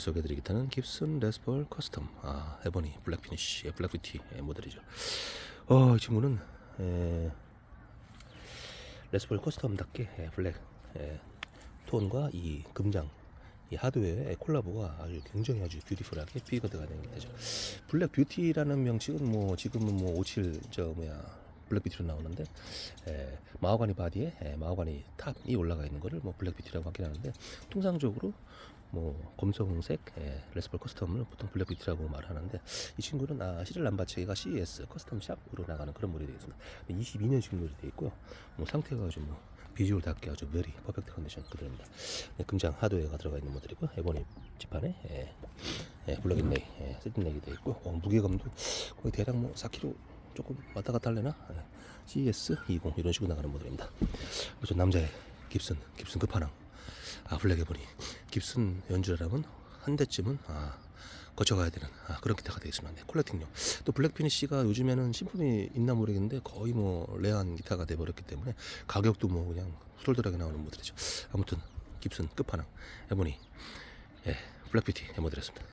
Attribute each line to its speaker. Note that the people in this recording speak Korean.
Speaker 1: 소개해드릴 기타는 깁슨 레스폴 커스텀 아 에버니 블랙 피니쉬 블랙 뷰티 예, 모델이죠. 어, 이 친구는 에, 레스폴 커스텀답게 예, 블랙 예, 톤과 이 금장 이 하드웨어의 콜라보가 아주 굉장히 아주 뷰티풀하게 비거드가 된 기타죠. 블랙 뷰티라는 명칭은 뭐 지금은 뭐 57 저 뭐야 블랙 뷰티로 나오는데 에, 마호가니 바디에 에, 마호가니 탑이 올라가 있는 거를 뭐 블랙 뷰티라고 하긴 하는데 통상적으로 뭐 검정색 에, 레스폴 커스텀을 보통 블랙 뷰티라고 말하는데 이 친구는 아, 시절 남바체가 CES 커스텀 샵으로 나가는 그런 모델이 되겠습니다. 22년식 모델이 되어 있고요. 뭐 상태가 아주 뭐 비주얼 답게 아주 베리 퍼펙트 컨디션 그대로입니다. 네, 금장 하드웨어가 들어가 있는 모델이고 에보니 지판에 예, 예, 블럭인레이 예, 세팅렉이 되어 있고 어, 무게감도 거의 대략 뭐 4kg 조금 왔다 갔다 할래나 예, CES 20 이런 식으로 나가는 모델입니다. 그래서 남자의 깁슨 깁슨 끝판왕 아 블랙 에보니 깁슨 연주라면 한 대쯤은 아 거쳐가야 되는 아, 그런 기타가 되겠습니다. 네, 콜렉팅용. 또 블랙 피니쉬가 요즘에는 신품이 있나 모르겠는데 거의 뭐 레어한 기타가 돼버렸기 때문에 가격도 뭐 그냥 후덜덜하게 나오는 모델이죠. 아무튼 깁슨 끝판왕 에보니 예, 블랙 뷰티 네, 모델이었습니다.